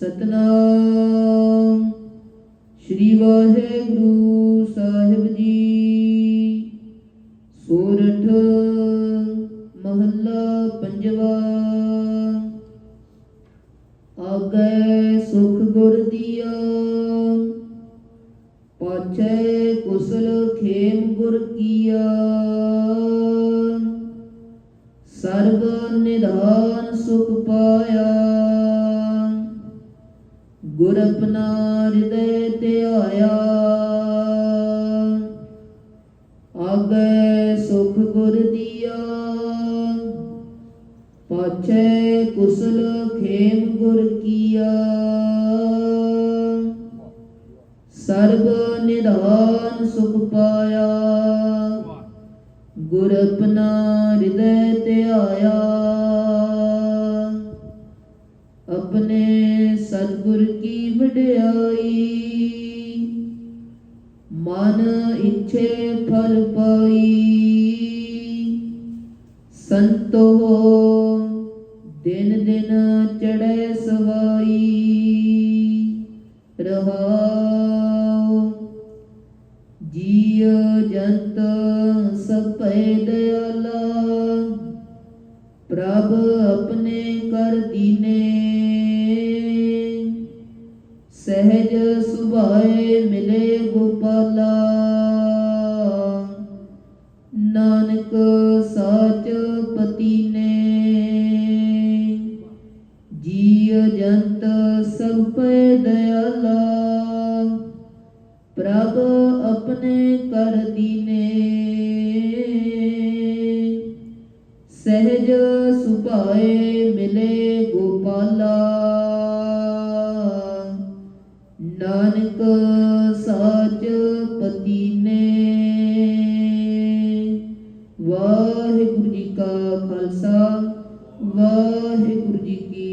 ਸਤਨਾਮ। ਸ੍ਰੀ ਵਾਹਿਗੁਰੂ ਸਾਹਿਬ ਜੀ। ਸੋਰਠ ਮਹੱਲਾ ਪੰਜਵਾ। ਆਗੈ ਸੁਖ ਗੁਰ ਦੀਆ। ਪਾਛੈ ਕੁਸਲ ਖੇਮ ਗੁਰ ਕੀਆ। ਸਰਬ ਨਿਧਾਨ ਸੁਖ ਪਾਇਆ। ਗੁਰ ਆਪਣਾ ਹਿਰਦੈ ਧਿਆਇਆ ਆਗੈ ਸੁਖ ਗੁਰ ਦੀਆ। ਪਾਛੈ ਕੁਸਲ ਖੇਮ ਗੁਰ ਕੀਆ। ਸਰਬ ਨਿਧਾਨ ਸੁਖ ਪਾਇਆ। ਗੁਰ ਆਪਣਾ ਹਿਰਦੈ ਧਿਆਇਆ ਨੇ ਸਤਿਗੁਰ ਕੀ ਵਡਿਆਈ। ਮਨ ਇੱਛੇ ਫਲ ਪਾਈ। ਸੰਤੋ ਦਿਨ ਦਿਨ ਚੜੈ ਸਵਾਈ। ਰਹਾਉ ਜੀਵ ਜੰਤ ਸਭੈ ਦਇਆਲਾ। ਪ੍ਰਭ ਆਪਣੇ ਕਰ ਦੀਨੇ ਸਹਿਜ ਸੁਭਾਏ ਮਿਲੇ ਗੋਪਾਲਾ। ਨਾਨਕ ਸਾਚ ਪਤੀ ਨੇ ਜੀਵ ਜੰਤ ਸਭ ਪੈ ਦਇਆਲਾ। ਪ੍ਰਭ ਆਪਣੇ ਕਰ ਦੀਨੇ। ਸਹਿਜ ਸੁਭਾਏ ਮਿਲੇ ਗੋਪਾਲਾ। ਸਾਚ ਪਤੀਨੇ ਵਾਹਿਗੁਰੂ ਜੀ ਕਾ ਖਾਲਸਾ ਵਾਹਿਗੁਰੂ ਜੀ ਕੀ